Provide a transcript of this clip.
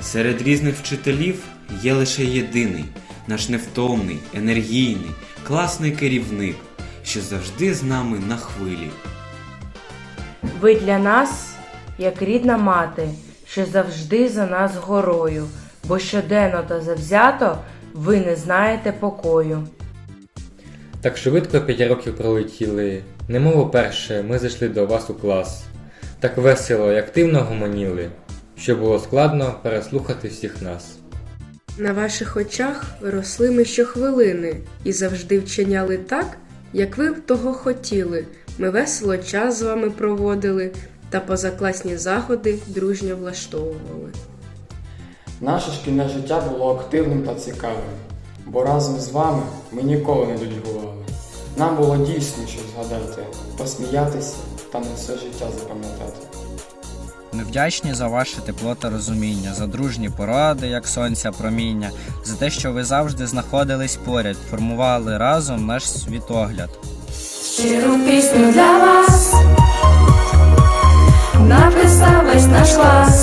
Серед різних вчителів є лише єдиний, наш невтомний, енергійний, класний керівник, що завжди з нами на хвилі. Ви для нас, як рідна мати, що завжди за нас горою, бо щоденно та завзято ви не знаєте покою. Так швидко п'ять років пролетіли, немов уперше ми зайшли до вас у клас. Так весело і активно гомоніли, що було складно переслухати всіх нас. На ваших очах росли ми щохвилини і завжди вчиняли так, як ви б того хотіли. Ми весело час з вами проводили та позакласні заходи дружньо влаштовували. Наше шкільне життя було активним та цікавим, бо разом з вами ми ніколи не додігували. Нам було дійсно що згадати, посміятися та на все життя запам'ятати. Ми вдячні за ваше тепло та розуміння, за дружні поради, як сонця проміння, за те, що ви завжди знаходились поряд, формували разом наш світогляд. Щиру пісню для вас написав весь наш клас